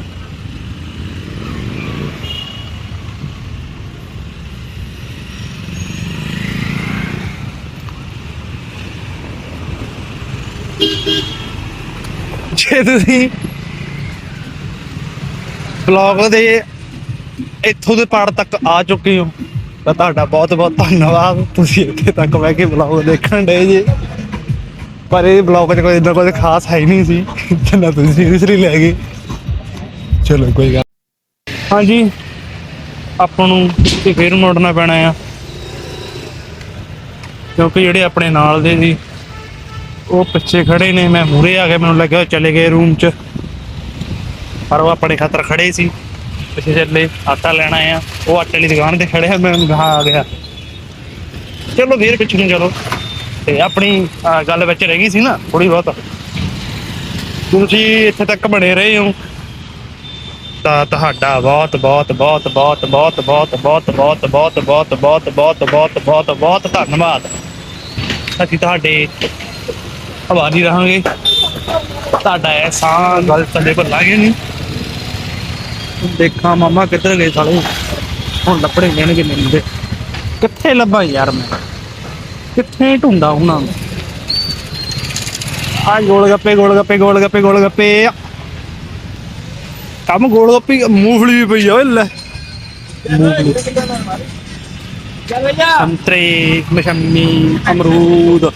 ਜੇ ਤੁਸੀਂ ਬਲੌਗ ਦੇ ਇੱਥੋਂ ਦੇ ਪਾੜ ਤੱਕ ਆ ਚੁੱਕੇ ਹੋ। ਤਾਂ ਤੁਹਾਡਾ ਬਹੁਤ ਬਹੁਤ ਧੰਨਵਾਦ। ਤੁਸੀਂ ਇੱਥੇ ਤੱਕ ਬਹਿ ਕੇ ਬਲੌਗ ਦੇਖਣ ਡਏ ਜੇ। ਪਰ ਇਹ ਬਲੌਗ 'ਚ ਕੋਈ ਇੰਨਾ ਕੁਝ ਖਾਸ ਹੈ ਨਹੀਂ ਸੀ, ਜਿੰਨਾ ਤੁਸੀਂ ਸੀਰੀਅਸਲੀ ਲੈ ਗਏ। ਚਲੋ, ਕੋਈ ਗੱਲ ਹਾਂਜੀ, ਆਪਾਂ ਨੂੰ ਤੇ ਫੇਰ ਮੁੜਨਾ ਪੈਣਾ ਆ। ਕਿਉਂਕਿ ਜਿਹੜੇ ਆਪਣੇ ਨਾਲ ਦੇ ਸੀ ਉਹ ਪਿੱਛੇ ਖੜੇ ਨੇ ਮੈਂ ਮੂਰੇ ਆ ਕੇ ਮੈਨੂੰ ਲੱਗਿਆ ਚਲੇ ਗਏ ਰੂਮ 'ਚ ਪਰ ਉਹ ਆਪਣੇ ਖਾਤਰ ਖੜੇ ਸੀ ਪਿੱਛੇ ਚੱਲੇ ਆਟਾ ਲੈਣਾ ਆ ਉਹ ਆਟੇ ਵਾਲੀ ਦੁਕਾਨ ਤੇ ਖੜੇ ਆ ਮੈਂ ਗਾਹਾਂ ਆ ਗਿਆ ਚਲੋ ਫੇਰ ਪਿੱਛੇ ਨੂੰ ਚਲੋ ਤੇ ਆਪਣੀ ਗੱਲ ਵਿੱਚ ਰਹਿ ਗਈ ਸੀ ਨਾ ਥੋੜੀ ਬਹੁਤ ਤੁਸੀਂ ਇੱਥੇ ਤੱਕ ਬਣੇ ਰਹੇ ਹੋ ਤਾਂ ਤੁਹਾਡਾ ਬਹੁਤ ਬਹੁਤ ਬਹੁਤ ਬਹੁਤ ਬਹੁਤ ਬਹੁਤ ਬਹੁਤ ਬਹੁਤ ਬਹੁਤ ਬਹੁਤ ਬਹੁਤ ਬਹੁਤ ਬਹੁਤ ਬਹੁਤ ਬਹੁਤ ਧੰਨਵਾਦ ਅਸੀਂ ਤੁਹਾਡੇ ਆਭਾਰੀ ਰਹਾਂਗੇ ਤੁਹਾਡਾ ਐਹਸਾਨ ਗੱਲ ਕਦੇ ਭੁੱਲਾਂਗੇ ਨਹੀਂ ਦੇਖਾਂ ਮਾਮਾ ਕਿੱਧਰ ਗਏ ਸਾਲੇ ਹੁਣ ਲੱਭੜੇ ਲੈਣਗੇ ਮੈਨੂੰ ਦੇ ਕਿੱਥੇ ਲੱਭਾਂ ਯਾਰ ਮੈਂ ਕਿੱਥੇ ਢੂੰਡਾ ਉਹਨਾਂ ਨੂੰ ਆ ਗੋਲ ਗੱਪੇ ਗੋਲ ਗੱਪੇ ਗੋਲ ਗੱਪੇ ਗੋਲ ਗੱਪੇ ਕੰਮ ਗੋਲ ਗੱਪੇ ਮੂੰਗਫਲੀ ਵੀ ਪਈ ਆ ਓਏ ਲੈ ਸੰਤਰੇ ਮਸ਼ੰਮੀ ਅਮਰੂਦ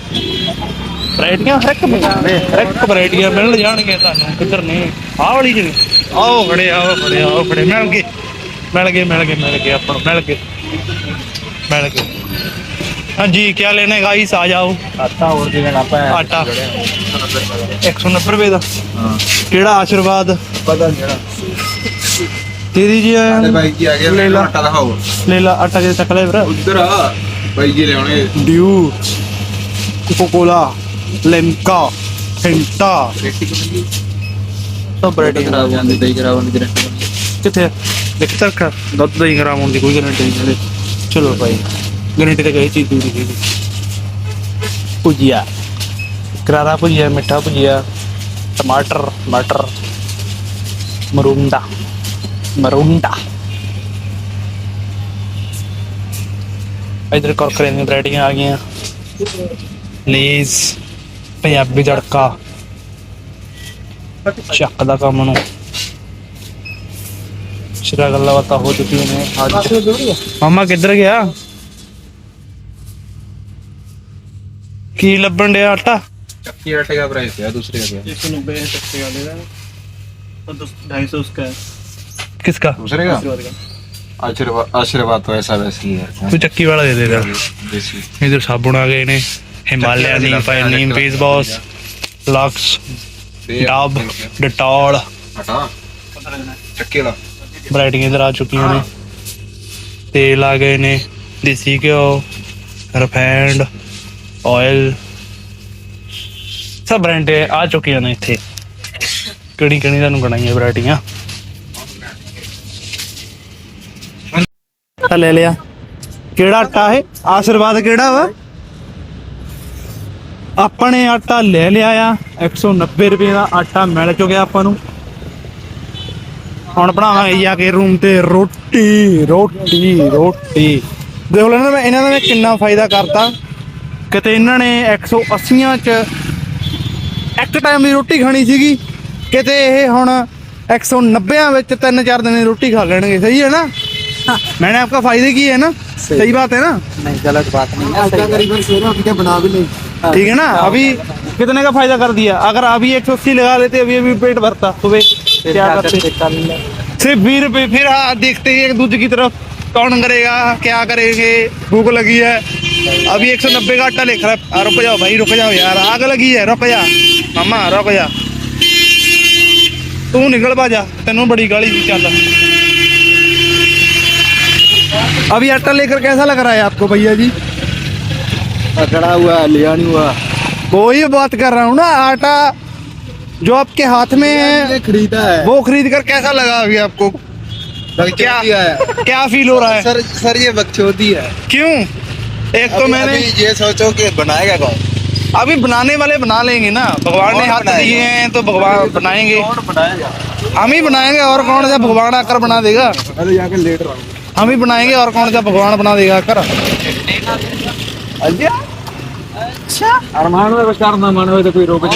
ਵੈਰਾਈਟੀਆਂ ਹਰ ਇੱਕ ਮਿਲਣੇ ਹਰ ਇੱਕ ਵੈਰਾਈਟੀਆਂ ਮਿਲ ਜਾਣਗੀਆਂ ਤੁਹਾਨੂੰ ਕਿੱਧਰ ਨੇ? ਆਹ ਵਾਲੀ ਜੀ ਆਓ ਖੜੇ ਆਓ ਖੜੇ ਆਓ ਖੜੇ ਮਿਲ ਗਏ ਮਿਲ ਗਏ ਮਿਲ ਗਏ ਮਿਲ ਗਏ ਆਪਾਂ ਨੂੰ ਮਿਲ ਗਏ ਮਿਲ ਗਏ। ਹਾਂਜੀ ਕੀ ਲੈਣਾ ਹੈ ਗਾਈਸ ਆ ਜਾਓ। ਆਟਾ ਹੋਰ ਕੀ ਲੈਣਾ ਆਪਾਂ ਆਟਾ। 190 ਰੁਪਏ ਦਾ। ਕਿਹੜਾ ਆਸ਼ੀਰਵਾਦ? ਪਤਾ ਜਿਹੜਾ। ਤੇਰੀ ਜੀ ਆਇਆ ਤੇ ਬਾਈ ਜੀ ਆ ਗਿਆ ਲੈ ਲਾ। ਆਟਾ ਦਿਖਾਓ। ਲੈ ਲਾ ਆਟਾ ਜੇ ਚੱਕ ਲੈ ਵੀਰ। ਉਧਰ ਆ। ਬਾਈ ਜੀ ਲਿਆਉਣੇ ਡਿਊ। ਕੋਕਾ ਕੋਲਾ ਲੈਮਕਾ ਕਿੰਨੀ ਸਭ ਵੈਰਾਈਟੀ ਖਰਾਬ ਜਾਂਦੀ ਦਈ ਖਰਾਬ ਹੁੰਦੀ ਗਰੰਟੀ ਕਿੱਥੇ ਦੇਖ ਤੱਕ ਦੁੱਧ ਦਾ ਹੀ ਗ੍ਰਾਮ ਹੋਣ ਦੀ ਕੋਈ ਗਾਰੰਟੀ ਨਹੀਂ ਹੈ ਚਲੋ ਭਾਈ ਗਾਰੰਟੀ ਤਾਂ ਕਹੀ ਚੀਜ਼ ਦੂਰੀ ਦੀ ਭੁਜੀਆ। ਕਰਾਰਾ ਭੁਜੀਆ ਮਿੱਠਾ ਭੁਜੀਆ ਟਮਾਟਰ ਮਟਰ ਮਰੂੰਡਾ। ਮਰੂੰਡਾ। ਇਧਰ ਕੁਰਕਰੇ ਦੀਆਂ ਵੈਰਾਈਟੀਆਂ ਆ ਗਈਆਂ। ਲੇਜ਼। ਪੰਜਾਬੀ ਤੜਕਾ। ਚੱਕ ਦਾ ਕੰਮ ਨੂੰ। ਸ਼ਰਾ ਗੱਲਾਂ ਬਾਤਾਂ ਹੋ ਚੁੱਕੀਆਂ ਨੇ ਅੱਜ। ਮਾਮਾ ਕਿੱਧਰ ਗਿਆ? ਕੀ ਲੱਭਣ ਡਿਆ ਆਟਾ? ਕੀ ਆਟੇ ਦਾ ਪ੍ਰਾਈਸ ਹੈ ਦੂਸਰੇ ਦਾ। 190 ਹੈ। ਚੱਕੇ ਵਾਲੇ ਦਾ? और ढाई सौ उसका है किसका दूसरे का आशीर्वाद आशीर्वाद तो ऐसा वैसे ही है तू चक्की वाला दे Himalaya neem file neem face wash Lux Dove Dettol ਹਟਾ ਇਧਰ ਆ ਚੁੱਕੀਆਂ ਨੇ। ਤੇਲ ਆ ਗਏ ਨੇ ਦੇਸੀ ਘਿਓ ਰਫੈਂਡ ਆਇਲ ਸਭ ਬ੍ਰਾਂਡ ਆ ਚੁੱਕੀਆਂ ਨੇ ਇੱਥੇ। ਕਿਹੜੀ ਕਿਹੜੀ ਤੁਹਾਨੂੰ ਗਣਾਈਆਂ ਵੈਰਾਈਟੀਆਂ? ਆ ਲੈ ਲਿਆ। ਕਿਹੜਾ ਆਟਾ ਹੈ ਆਸ਼ੀਰਵਾਦ ਕਿਹੜਾ ਵਾ? ਆਪਾਂ ਨੇ ਆਟਾ ਲੈ ਲਿਆ ਆ 190 ਰੁਪਏ ਦਾ ਆਟਾ ਮਿਲ ਚੁੱਕਿਆ ਆਪਾਂ ਨੂੰ ਹੁਣ ਬਣਾਵਾਂਗੇ ਜਾ ਕੇ ਰੂਮ ਤੇ ਰੋਟੀ ਰੋਟੀ ਰੋਟੀ ਦੇਖ ਲਓ ਇਹਨਾਂ ਨੇ ਇਹਨਾਂ ਨੇ ਕਿੰਨਾ ਫਾਇਦਾ ਕਰਤਾ ਕਿਤੇ ਇਹਨਾਂ ਨੇ 180 ਚ ਇੱਕ ਟਾਈਮ ਦੀ ਰੋਟੀ ਖਾਣੀ ਸੀਗੀ ਕਿਤੇ ਇਹ ਹੁਣ 190 ਵਿੱਚ ਤਿੰਨ ਚਾਰ ਦਿਨ ਦੀ ਰੋਟੀ ਖਾ ਲੈਣਗੇ ਸਹੀ ਹੈ ਨਾ मैंने आपका फायदे की है ना सही बात है ना ਨਹੀਂ ਗਲਤ ਬਾਤ ਨਹੀਂ आटा करीबन सोना उठ के बना भी नहीं ठीक है ना? अभी कितने का फ़ायदा कर दिया? अगर अभी एक सौ अस्सी लगा लेते अभी अभी पेट भरता। सुबह क्या करते? सिर्फ़ बीस रुपए फिर हाँ देखते हैं एक दूसरे की तरफ़ कौन करेगा क्या करेंगे? भूख लगी है। अभी एक सौ नब्बे का आटा लिख रहा है। रुक जाओ भाई रुक जाओ यार। आग लगी है रुक जा। मामा रुक जा। तू निकल पा जा तेनू बड़ी गाली दी चल अभी आटा लेकर कैसा लग रहा है आपको भैया जी? खड़ा हुआ लिया नहीं हुआ। वही बात कर रहा हूँ ना आटा जो आपके हाथ में है खरीदा है। वो खरीद कर कैसा लगा अभी आपको? क्या है क्या फील हो रहा है? सर सर ये बकचोदी है। क्यों? एक तो मैंने ये सोचो कि बनाएगा कौन? अभी बनाने वाले बना लेंगे ना। भगवान ने हाथ? दिए हैं तो भगवान बनाएँगे। हम ही बनाएँगे और कौन सा भगवान आकर बना देगा? अरे जाके लेट रहा हूँ हम ही बनाएँगे और कौन सा भगवान बना देगा आकर? अरमान में करना मन हो तो कोई रोक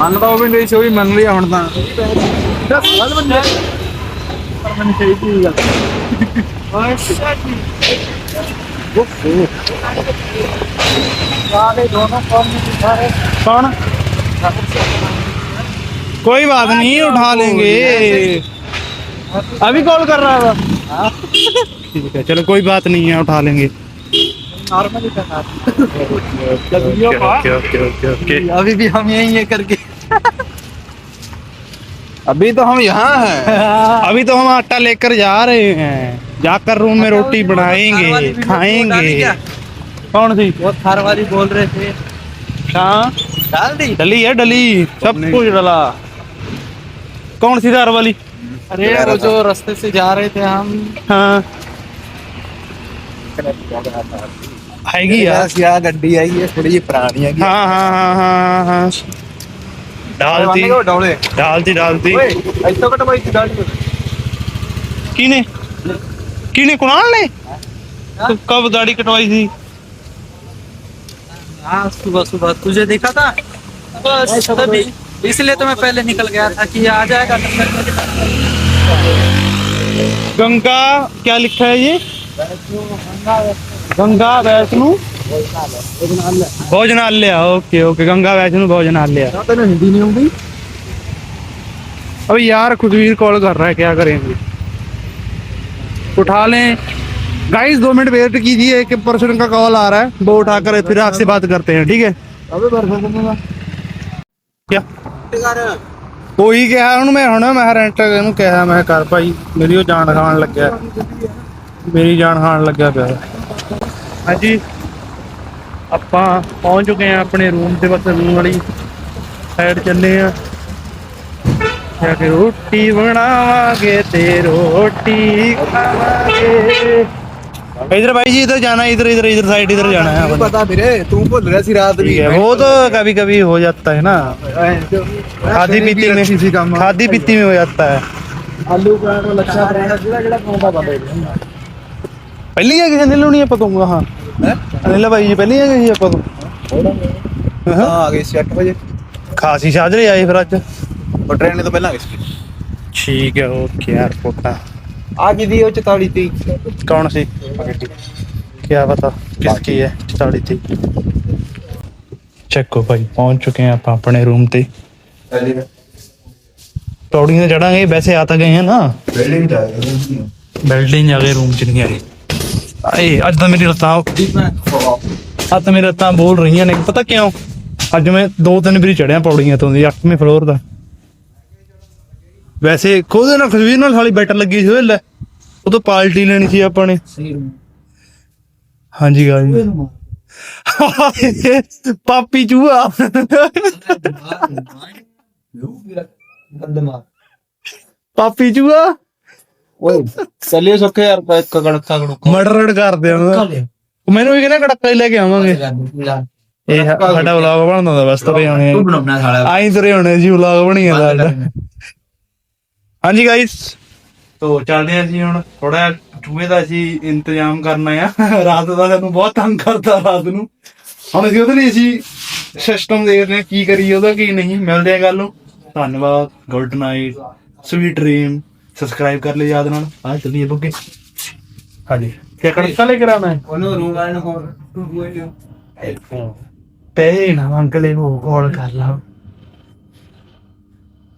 ਮੰਨਦਾ ਉਹ ਵੀ ਨਹੀਂ ਸੀ ਉਹ ਵੀ ਮੰਨ ਲਿਆ ਹੁਣ ਤਾਂ कौन कोई बात नहीं उठा लेंगे अभी कॉल कर रहा था ठीक है चलो कोई बात नहीं है उठा लेंगे। ओके ओके ओके ओके अभी भी हम यही है करके। अभी तो हम यहाँ हैं। अभी तो हम आटा लेकर जा रहे हैं। जाकर रूम में रोटी बनाएँगे खाएँगे। कौन सी? वो थार वाली बोल रहे थे। हाँ? डाल दी? डली है डली। सब कुछ डला। कौन सी दार वाली? अरे वो जो रास्ते से जा रहे थे हम। हाँ। ਹੈਗੀ ਆ। ਆ ਗੱਡੀ ਆਈ ਹੈ ਥੋੜੀ ਜਿਹੀ ਪੁਰਾਣੀ ਹੈਗੀ ਹਾਂ ਹਾਂ ਹਾਂ ਹਾਂ ਹਾਂ। ਡਾਲਤੀ। ਡਾਲਤੀ ਡਾਲਤੀ ਓਏ ਇੱਥੋਂ ਘਟ ਬਾਈ ਡਾਲਤੀ। ਕਿਨੇ ਕਿਨੇ ਕੁਣਾਲ ਨੇ? कब दाढ़ी कटवाई थी सुबह सुबह तुझे देखा था बस तभी इसलिए तो मैं पहले निकल गया था कि आ जाएगा गंगा क्या लिखा है ये गंगा वैष्णु भोजनालय ओके ओके गंगा वैष्णु भोजनालय ਤੈਨੂੰ ਹਿੰਦੀ ਨਹੀਂ ਆਉਂਦੀ अबे यार खुदवीर कॉल कर रहा है क्या करेंगे उठा लें गाइस दो मिनट वेट कीजिए एक पर्सन का कॉल आ रहा है वो उठाकर फिर आपसे बात करते हैं ठीक है ਅਬੇ ਬਰਫ ਕੰਮਾ क्या ਉਹੀ ਕਿਹਾ ਉਹਨੂੰ ਮੈਂ ਹੁਣ ਮੈਂ ਰੈਂਟ ਇਹਨੂੰ ਕਿਹਾ ਮੈਂ ਕਿਹਾ ਕਰ ਭਾਈ ਮੇਰੀ ਉਹ ਜਾਣ ਖਾਣ ਲੱਗਿਆ ਮੇਰੀ ਜਾਨ ਖਾਣ ਲੱਗਿਆ ਪਿਆ ਹਾਂਜੀ ਆਪਾਂ ਪਹੁੰਚ ਚੁੱਕੇ ਆ ਆਪਣੇ ਰੂਮ ਤੇ ਬਸ ਰੂਮ ਵਾਲੀ ਸਾਈਡ ਚੱਲੇ ਆ ਜਾ ਕੇ ਰੋਟੀ ਬਣਾਵਾਂਗੇ ਤੇ ਰੋਟੀ ਖਾਵਾਂਗੇ इधर भाई जी इधर जाना है इधर इधर इधर साइड इधर जाना है अपन। ਪਤਾ ਵੀਰੇ ਤੂੰ ਭੁੱਲ ਰਿਹਾ ਸੀ ਰਾਤ ठीक है वो तो कभी कभी हो जाता है ना खादी पीती में ਸੀ ਕੰਮ खादी पीती में हो जाता है ਆਲੂ ਪਰਾਂਠਾ ਨੂੰ ਲੱਛਾ ਪਰਾਂਠਾ ਜਿਹੜਾ ਜਿਹੜਾ ਪਾਉਂਦਾ ਬੰਦੇ ਪਹਿਲੀ ਹੈ ਕਿਸੇ ਨੇ ਲਾਉਣੀ ਆਪਾਂ ਤੋਂ? ਹਾਂ? ਅਨਿਲਾ ਭਾਈ ਜੀ ਪਹਿਲੀ ਹੈ ਜੀ ਆਪਾਂ ਤੋਂ? ਹਾਂ। ਆ ਗਏ ਸੀ 8 ਵਜੇ। ਖਾਸੀ ਸਾਜਰੇ ਆਏ ਫਿਰ ਅੱਜ। ਉਹ ਟ੍ਰੇਨ ਤੋਂ ਪਹਿਲਾਂ ਆ ਗਏ ਸੀ। ਠੀਕ ਹੈ ਓਕੇ ਯਾਰ ਪੋਟਾ ਆ ਕੀ ਦੀ ਉਹ 44 ਤੀ ਕੌਣ ਸੀ? ਕੀ ਪਤਾ ਕਿਸकी ਹੈ 44 थी ਚੈੱਕੋ ਭਾਈ ਪਹੁੰਚ ਚੁੱਕੇ ਹਾਂ ਆਪਾਂ ਆਪਣੇ ਰੂਮ ਤੇ। ਪੌੜੀਆਂ ਤੇ ਚੜਾਂਗੇ ਵੈਸੇ ਆ ਤਾਂ ਗਏ ਆ ਨਾ। ਬਿਲਡਿੰਗ ਦਾ ਬਿਲਡਿੰਗ ਜਾ ਕੇ ਰੂਮ ਚ ਨਹੀਂ ਆਏ। ਆਏ, ਅੱਜ ਤਾਂ ਮੇਰੀ ਲੱਤਾਂ ਅੱਜ ਤਾਂ ਮੇਰੀ ਲੱਤਾਂ ਬੋਲ ਰਹੀਆਂ ਨੇ। ਪਤਾ ਕਿਉਂ? ਅੱਜ ਮੈਂ ਦੋ ਤਿੰਨ ਵਾਰੀ ਚੜਿਆ ਪੌੜੀਆਂ ਤੋਂ ਦੀ 8ਵੇਂ ਫਲੋਰ ਦਾ। ਵੈਸੇ ਖੁਦ ਨਾਲ ਖੁਸ਼ਵੀਰ ਨਾਲ ਸਾਲੀ ਬੈਟਰ ਲੱਗੀ ਸੀ ਉਹ ਲੈ ਉਹ ਤੋਂ ਪਾਰਟੀ ਲੈਣੀ ਸੀ ਆਪਾਂ ਨੇ। ਹਾਂਜੀ ਗਾਈ ਪਾਪੀ ਚੂਹਾ। ਪਾਪੀ ਚੂਹਾ? ਓਏ ਚੱਲਿਓ ਸੁੱਕੇ ਯਾਰ ਇੱਕ ਕਣਕਾ ਕਣਕਾ ਮਰਡਰ ਕਰਦੇ ਆ ਮੈਨੂੰ ਵੀ ਕਹਿੰਦਾ ਕੜੱਕਾ ਹੀ ਲੈ ਕੇ ਆਵਾਂਗੇ। ਇਹ ਸਾਡਾ ਵਲੌਗ ਬਣਦਾ ਹੁੰਦਾ ਬਸ ਤੁਰੇ ਆਉਣੇ ਤੂੰ ਬਣਾਉਣਾ ਸਾਲਾ। ਆਈ ਤੁਰੇ ਹੋਣੇ ਜੀ ਵਲੌਗ ਬਣੀ ਜਾਂਦਾ ਸਾਡਾ। ਹਾਂਜੀ ਗਾਇਸ ਤੋ ਚੱਲਦੇ ਆ ਜੀ ਹੁਣ ਥੋੜਾ ਚੂਹੇ ਦਾ ਅਸੀਂ ਇੰਤਜ਼ਾਮ ਕਰਨਾ ਆ ਰਾਤ ਦਾ ਸਾਨੂੰ ਬਹੁਤ ਤੰਗ ਕਰਦਾ ਰਾਤ ਨੂੰ। ਹੁਣ ਅਸੀਂ ਉਹਦੇ ਲਈ ਅਸੀਂ ਸਿਸਟਮ ਦੇਖਦੇ ਕੀ ਕਰੀਏ ਉਹਦਾ ਕੀ ਨਹੀਂ। ਮਿਲਦੇ ਆ ਕੱਲ ਨੂੰ। ਧੰਨਵਾਦ good night sweet dream subscribe ਕਰ ਲਿਓ ਯਾਦ ਨਾਲ। ਆ ਚੱਲੀਏ ਬੁੱਗੇ। ਹਾਂਜੀ। ਕੀ ਕੜਕਾ ਲੈ ਕੇ ਆਣਾ ਹੈ? ਉਹਨੂੰ ਰੂਮ ਵਾਲੇ ਨੂੰ ਹੋਰ ਤੂੰ ਬੋਲ ਪੈਸੇ ਨਾ ਮੰਗ ਲੈ ਉਹ ਕਾਲ ਕਰ ਲਾ।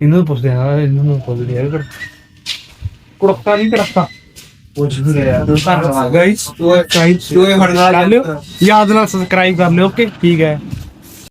ਇਹਨੂੰ ਪੁੱਛਦੇ ਆ ਇਹਨੂੰ ਨੂੰ ਪੁੱਛਦੇ ਆ। ਕੁੜਕਾ ਨਹੀਂ ਕੜਕਾ ਪੁੱਛ ਵੀ ਰਿਹਾ ਗਾਇਸ ਤੂੰ ਗਾਈਸ ਤੂੰ ਇਹ ਕਰ ਲਿਓ। ਯਾਦ ਨਾਲ ਸਬਸਕ੍ਰਾਈਬ ਕਰ ਲਿਓ ਓਕੇ ਠੀਕ ਹੈ।